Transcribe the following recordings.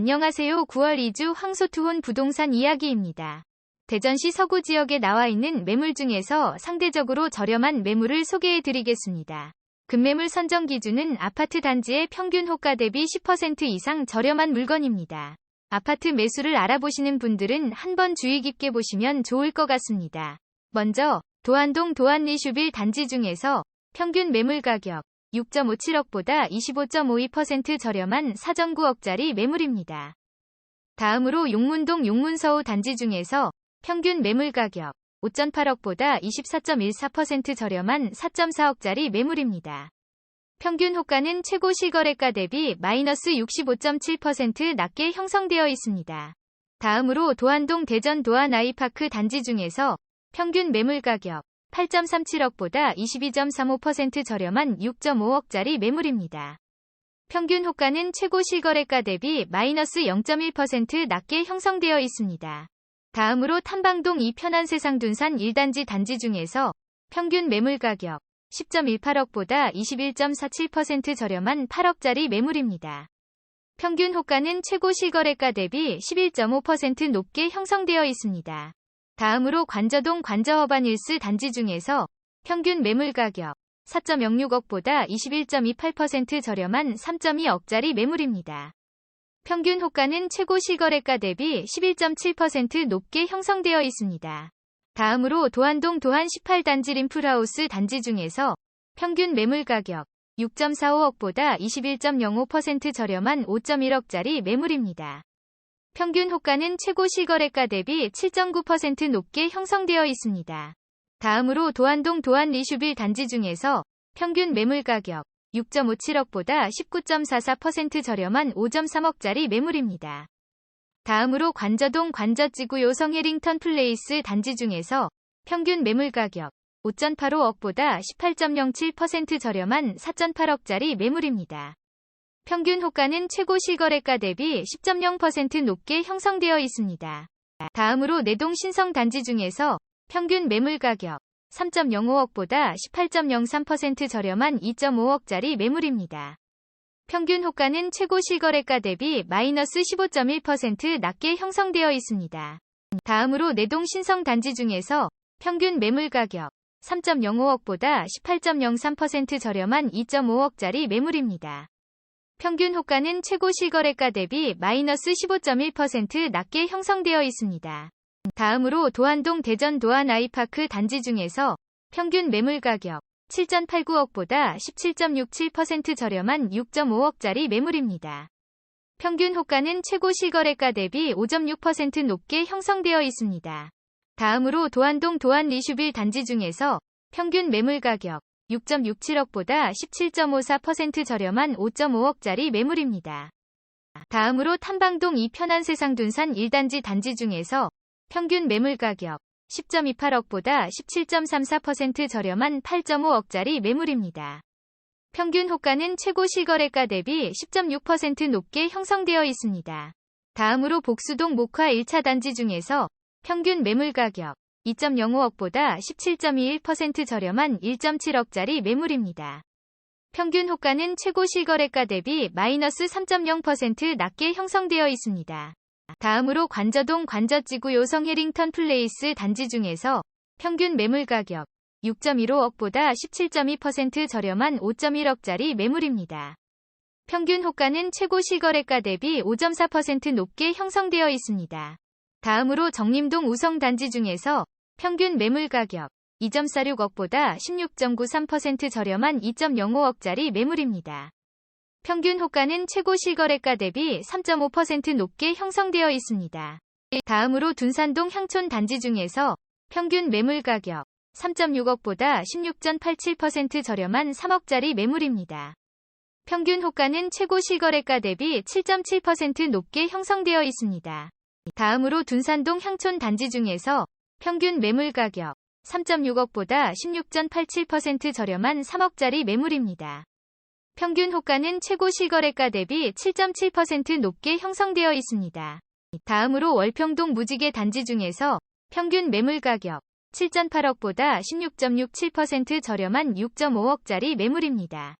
안녕하세요. 9월 2주 황소투혼 부동산 이야기입니다. 대전시 서구 지역에 나와 있는 매물 중에서 상대적으로 저렴한 매물을 소개해 드리겠습니다. 급매물 선정 기준은 아파트 단지의 평균 호가 대비 10% 이상 저렴한 물건입니다. 아파트 매수를 알아보시는 분들은 한번 주의 깊게 보시면 좋을 것 같습니다. 먼저 도안동 도안리슈빌 단지 중에서 평균 매물 가격 6.57억보다 25.52% 저렴한 4.9억짜리 매물입니다. 다음으로 용문동 용문서우 단지 중에서 평균 매물 가격 5.8억보다 24.14% 저렴한 4.4억짜리 매물입니다. 평균 호가는 최고 실거래가 대비 마이너스 65.7% 낮게 형성되어 있습니다. 다음으로 도안동 대전 도안 아이파크 단지 중에서 평균 매물 가격 8.37억보다 22.35% 저렴한 6.5억짜리 매물입니다. 평균 호가는 최고 실거래가 대비 마이너스 0.1% 낮게 형성되어 있습니다. 다음으로 탐방동 이 편한 세상 둔산 1단지 단지 중에서 평균 매물 가격 10.18억보다 21.47% 저렴한 8억짜리 매물입니다. 평균 호가는 최고 실거래가 대비 11.5% 높게 형성되어 있습니다. 다음으로 관저동 관저어반일스 단지 중에서 평균 매물 가격 4.06억보다 21.28% 저렴한 3.2억짜리 매물입니다. 평균 호가는 최고 실거래가 대비 11.7% 높게 형성되어 있습니다. 다음으로 도안동 도안 18단지 림플하우스 단지 중에서 평균 매물 가격 6.45억보다 21.05% 저렴한 5.1억짜리 매물입니다. 평균 호가는 최고 실거래가 대비 7.9% 높게 형성되어 있습니다. 다음으로 도안동 도안 리슈빌 단지 중에서 평균 매물 가격 6.57억보다 19.44% 저렴한 5.3억짜리 매물입니다. 다음으로 관저동 관저지구 요성 해링턴 플레이스 단지 중에서 평균 매물 가격 5.85억보다 18.07% 저렴한 4.8억짜리 매물입니다. 평균 호가는 최고 실거래가 대비 10.0% 높게 형성되어 있습니다. 다음으로 내동 신성 단지 중에서 평균 매물 가격 3.05억보다 18.03% 저렴한 2.5억짜리 매물입니다. 평균 호가는 최고 실거래가 대비 마이너스 15.1% 낮게 형성되어 있습니다. 다음으로 내동 신성 단지 중에서 평균 매물 가격 3.05억보다 18.03% 저렴한 2.5억짜리 매물입니다. 평균 호가는 최고 실거래가 대비 마이너스 15.1% 낮게 형성되어 있습니다. 다음으로 도안동 대전 도안 아이파크 단지 중에서 평균 매물 가격 7.89억보다 17.67% 저렴한 6.5억짜리 매물입니다. 평균 호가는 최고 실거래가 대비 5.6% 높게 형성되어 있습니다. 다음으로 도안동 도안 리슈빌 단지 중에서 평균 매물 가격 6.67억보다 17.54% 저렴한 5.5억짜리 매물입니다. 다음으로 탐방동 이편한 세상 둔산 1단지 단지 중에서 평균 매물 가격 10.28억보다 17.34% 저렴한 8.5억짜리 매물입니다. 평균 호가는 최고 실거래가 대비 10.6% 높게 형성되어 있습니다. 다음으로 복수동 목화 1차 단지 중에서 평균 매물 가격 2.05억보다 17.21% 저렴한 1.7억짜리 매물입니다. 평균 호가는 최고 실거래가 대비 마이너스 3.0% 낮게 형성되어 있습니다. 다음으로 관저동 관저지구 요성 해링턴 플레이스 단지 중에서 평균 매물 가격 6.15억보다 17.2% 저렴한 5.1억짜리 매물입니다. 평균 호가는 최고 실거래가 대비 5.4% 높게 형성되어 있습니다. 다음으로 정림동 우성 단지 중에서 평균 매물 가격 2.46억보다 16.93% 저렴한 2.05억짜리 매물입니다. 평균 호가는 최고 실거래가 대비 3.5% 높게 형성되어 있습니다. 다음으로 둔산동 향촌 단지 중에서 평균 매물 가격 3.6억보다 16.87% 저렴한 3억짜리 매물입니다. 평균 호가는 최고 실거래가 대비 7.7% 높게 형성되어 있습니다. 다음으로 둔산동 향촌 단지 중에서 평균 매물 가격 3.6억보다 16.87% 저렴한 3억짜리 매물입니다. 평균 호가는 최고 실거래가 대비 7.7% 높게 형성되어 있습니다. 다음으로 월평동 무지개 단지 중에서 평균 매물 가격 7.8억보다 16.67% 저렴한 6.5억짜리 매물입니다.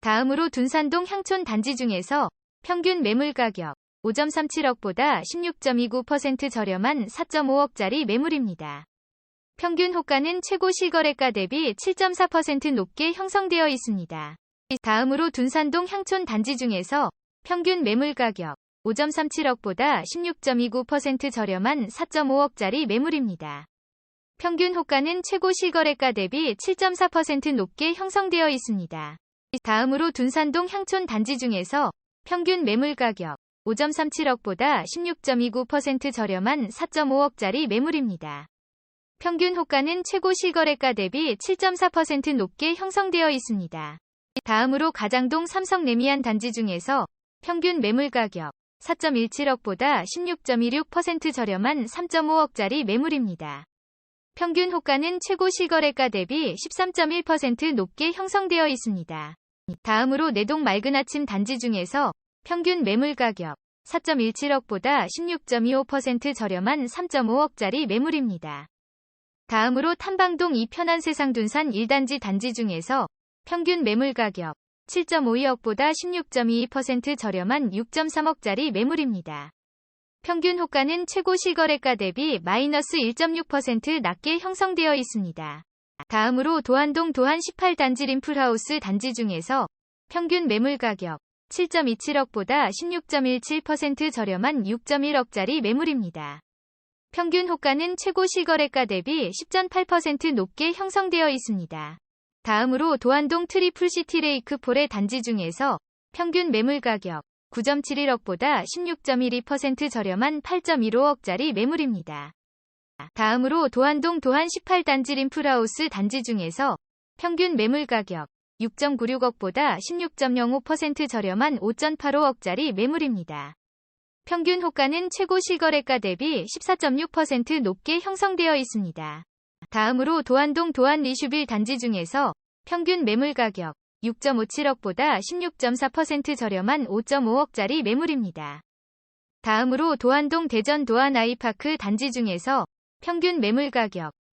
다음으로 둔산동 향촌 단지 중에서 평균 매물 가격 5.37억보다 16.29% 저렴한 4.5억짜리 매물입니다. 평균 호가는 최고 실거래가 대비 7.4% 높게 형성되어 있습니다. 다음으로 둔산동 향촌 단지 중에서 평균 매물 가격 5.37억보다 16.29% 저렴한 4.5억짜리 매물입니다. 평균 호가는 최고 실거래가 대비 7.4% 높게 형성되어 있습니다. 다음으로 둔산동 향촌 단지 중에서 평균 매물 가격 5.37억보다 16.29% 저렴한 4.5억짜리 매물입니다. 평균 호가는 최고 실거래가 대비 7.4% 높게 형성되어 있습니다. 다음으로 가장동 삼성 레미안 단지 중에서 평균 매물 가격 4.17억보다 16.26% 저렴한 3.5억짜리 매물입니다. 평균 호가는 최고 실거래가 대비 13.1% 높게 형성되어 있습니다. 다음으로 내동 맑은 아침 단지 중에서 평균 매물 가격 4.17억보다 16.25% 저렴한 3.5억짜리 매물입니다. 다음으로 탐방동 이편한 세상 둔산 1단지 단지 중에서 평균 매물 가격 7.52억보다 16.22% 저렴한 6.3억짜리 매물입니다. 평균 호가는 최고 실거래가 대비 마이너스 1.6% 낮게 형성되어 있습니다. 다음으로 도안동 도안 18단지 림플하우스 단지 중에서 평균 매물 가격 7.27억보다 16.17% 저렴한 6.1억짜리 매물입니다. 평균 호가는 최고 실거래가 대비 10.8% 높게 형성되어 있습니다. 다음으로 도안동 트리플 시티 레이크 폴의 단지 중에서 평균 매물 가격 9.71억보다 16.12% 저렴한 8.15억짜리 매물입니다. 다음으로 도안동 도안 18단지 림플하우스 단지 중에서 평균 매물 가격 6.96억보다 16.05% 저렴한 5.85억짜리 매물입니다. 평균 호가는 최고 실거래가 대비 14.6% 높게 형성되어 있습니다. 다음으로 도안동 도안 리슈빌 단지 중에서 평균 매물 가격 6.57억보다 16.4% 저렴한 5.5억짜리 매물입니다. 다음으로 도안동 대전 도안 아이파크 단지 중에서 평균 매물 가격